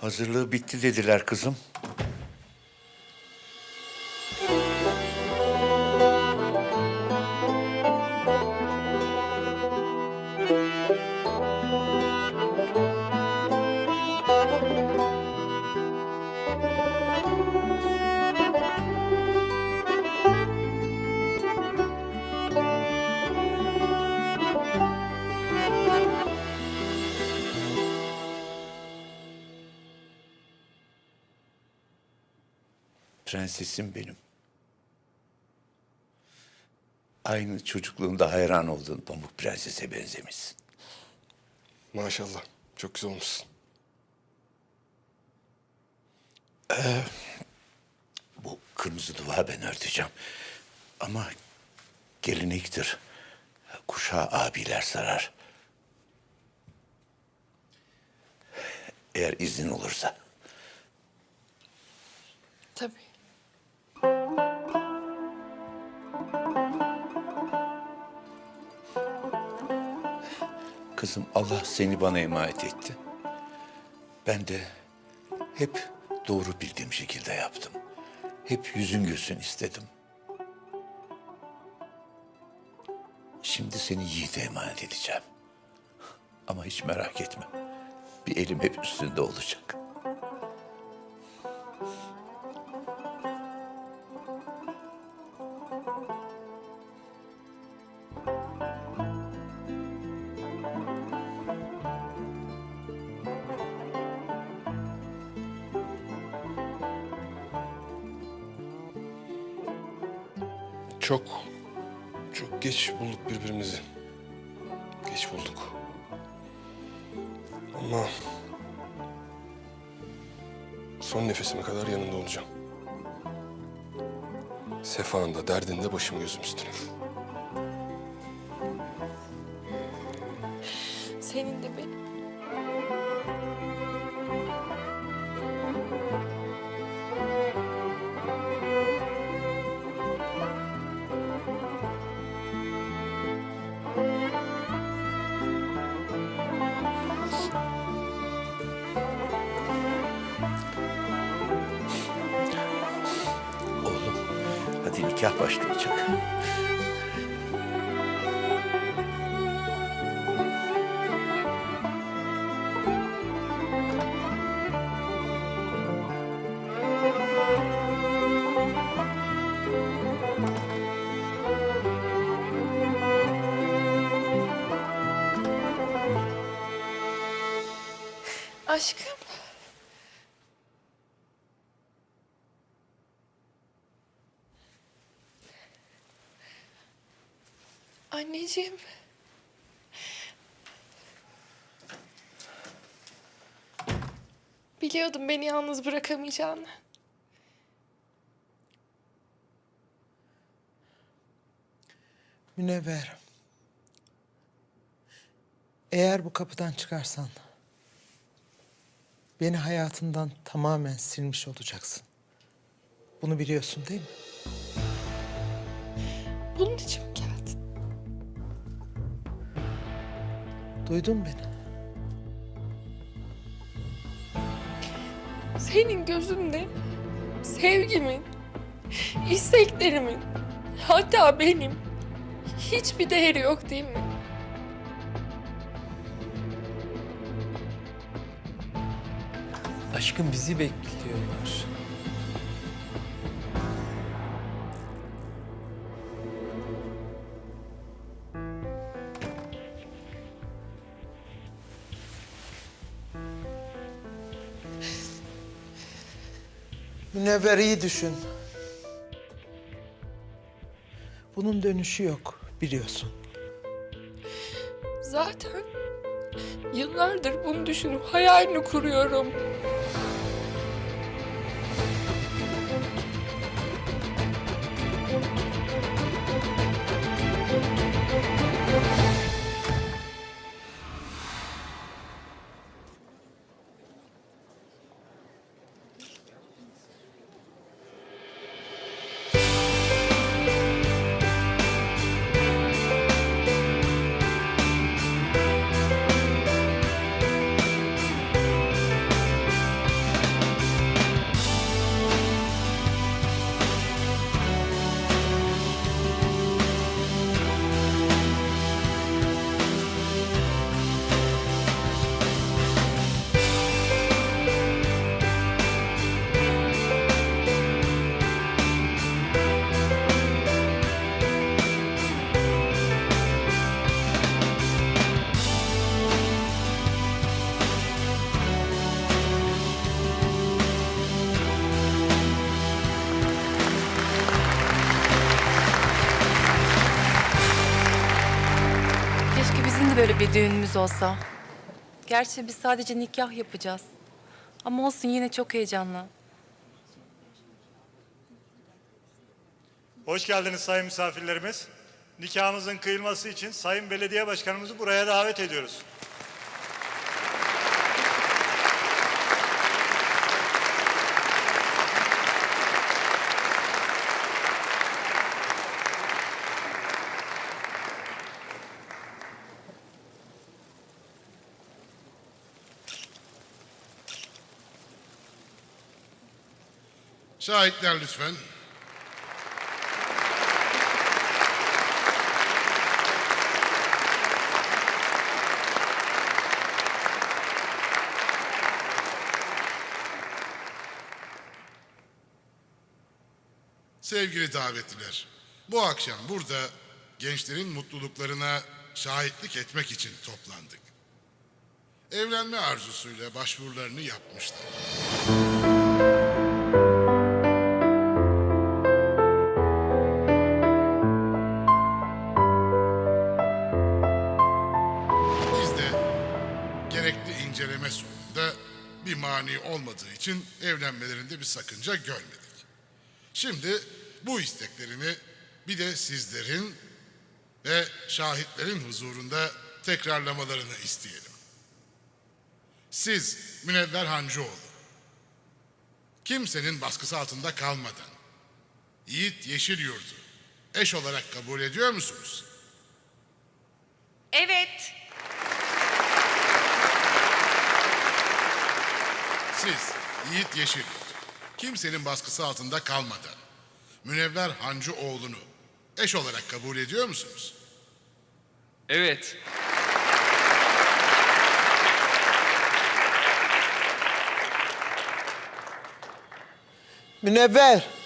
Hazırlığı bitti dediler kızım. Prensesim benim. Aynı çocukluğunda hayran olduğun Pamuk Prenses'e benzemişsin. Maşallah. Çok güzel olmuşsun. Bu kırmızı duvağı ben örteceğim. Ama gelenektir. Kuşağı abiler sarar. Eğer iznin olursa. Kızım Allah seni bana emanet etti. Ben de hep doğru bildiğim şekilde yaptım. Hep yüzün gülsün istedim. Şimdi seni Yiğit'e emanet edeceğim. Ama hiç merak etme. Bir elim hep üstünde olacak. Çok, çok geç bulduk birbirimizi. Geç bulduk. Ama son nefesime kadar yanında olacağım. Sefanda, derdinde başım gözüm üstüne. Senin de benim. Nikah başlayacak. Aşkım. Anneciğim. Biliyordum beni yalnız bırakamayacağını. Münevver. Eğer bu kapıdan çıkarsan beni hayatından tamamen silmiş olacaksın. Bunu biliyorsun değil mi? Bunun için Duydun beni. Senin gözünde sevgimin, isteklerimin, hatta benim hiçbir değeri yok değil mi? Aşkım bizi bekliyorlar. Münevver iyi düşün. Bunun dönüşü yok biliyorsun. Zaten yıllardır bunu düşünüp hayalini kuruyorum. Böyle bir düğünümüz olsa. Gerçi biz sadece nikah yapacağız. Ama olsun yine çok heyecanlı. Hoş geldiniz sayın misafirlerimiz. Nikahımızın kıyılması için sayın belediye başkanımızı buraya davet ediyoruz. Şahitler lütfen. Sevgili davetliler, bu akşam burada gençlerin mutluluklarına şahitlik etmek için toplandık. Evlenme arzusuyla başvurularını yapmışlar. Mani olmadığı için evlenmelerinde bir sakınca görmedik. Şimdi bu isteklerini bir de sizlerin ve şahitlerin huzurunda tekrarlamalarını isteyelim. Siz Münevver Hancıoğlu, kimsenin baskısı altında kalmadan Yiğit Yeşilyurt'u eş olarak kabul ediyor musunuz? Evet. Siz Yiğit Yeşilyurt, kimsenin baskısı altında kalmadan Münevver Hancıoğlu'nu eş olarak kabul ediyor musunuz? Evet. Münevver.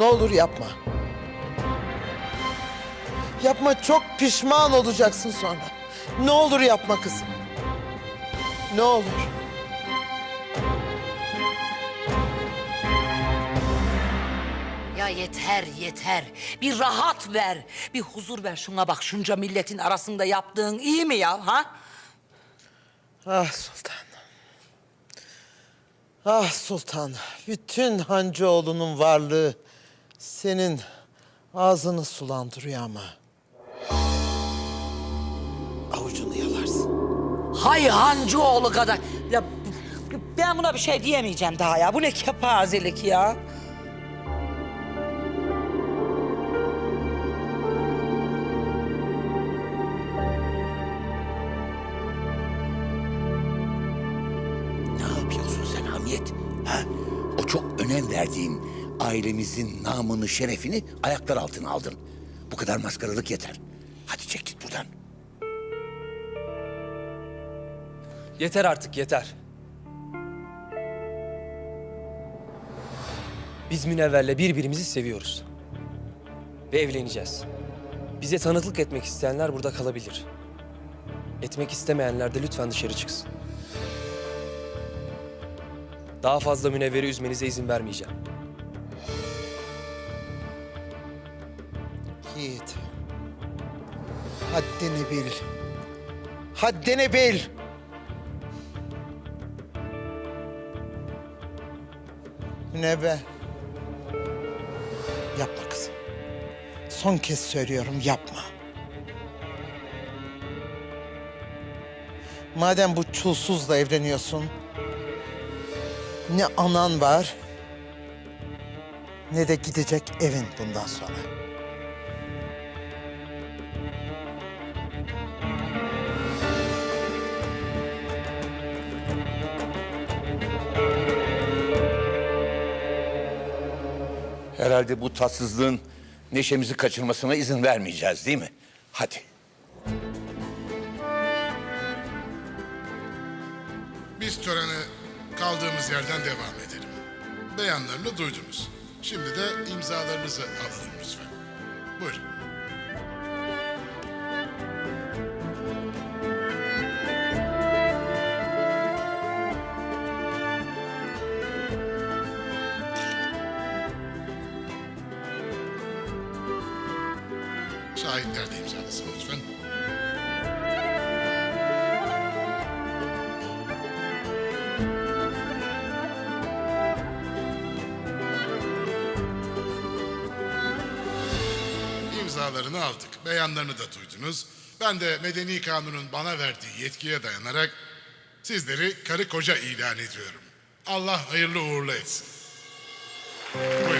Ne olur yapma. Yapma çok pişman olacaksın sonra. Ne olur yapma kızım. Ne olur. Ya yeter yeter. Bir rahat ver. Bir huzur ver şuna bak. Şunca milletin arasında yaptığın iyi mi ya ha? Ah sultan. Ah sultan. Bütün Hancıoğlu'nun varlığı senin ağzını sulandırıyor ama. Avucunu yalarsın. Hay hancıoğlu kadar. Ya ben buna bir şey diyemeyeceğim daha ya. Bu ne kepazelik ya. Ailemizin namını, şerefini ayaklar altına aldın. Bu kadar maskaralık yeter. Hadi çek git buradan. Yeter artık yeter. Biz Münevver'le birbirimizi seviyoruz. Ve evleneceğiz. Bize tanıklık etmek isteyenler burada kalabilir. Etmek istemeyenler de lütfen dışarı çıksın. Daha fazla Münevver'i üzmenize izin vermeyeceğim. Yiğit. Haddini bil. Haddini bil. Münevver. Yapma kızım. Son kez söylüyorum yapma. Madem bu çulsuzla evleniyorsun, ne anan var, ne de gidecek evin bundan sonra. Herhalde bu tatsızlığın neşemizi kaçırmasına izin vermeyeceğiz değil mi? Hadi. Biz törene kaldığımız yerden devam edelim. Beyanlarını duydunuz. Şimdi de imzalarınızı alalım lütfen. Buyurun. Şahitler de imzalasın lütfen. İmzalarını aldık. Beyanlarını da duydunuz. Ben de Medeni Kanun'un bana verdiği yetkiye dayanarak sizleri karı koca ilan ediyorum. Allah hayırlı uğurlu etsin. Buyurun.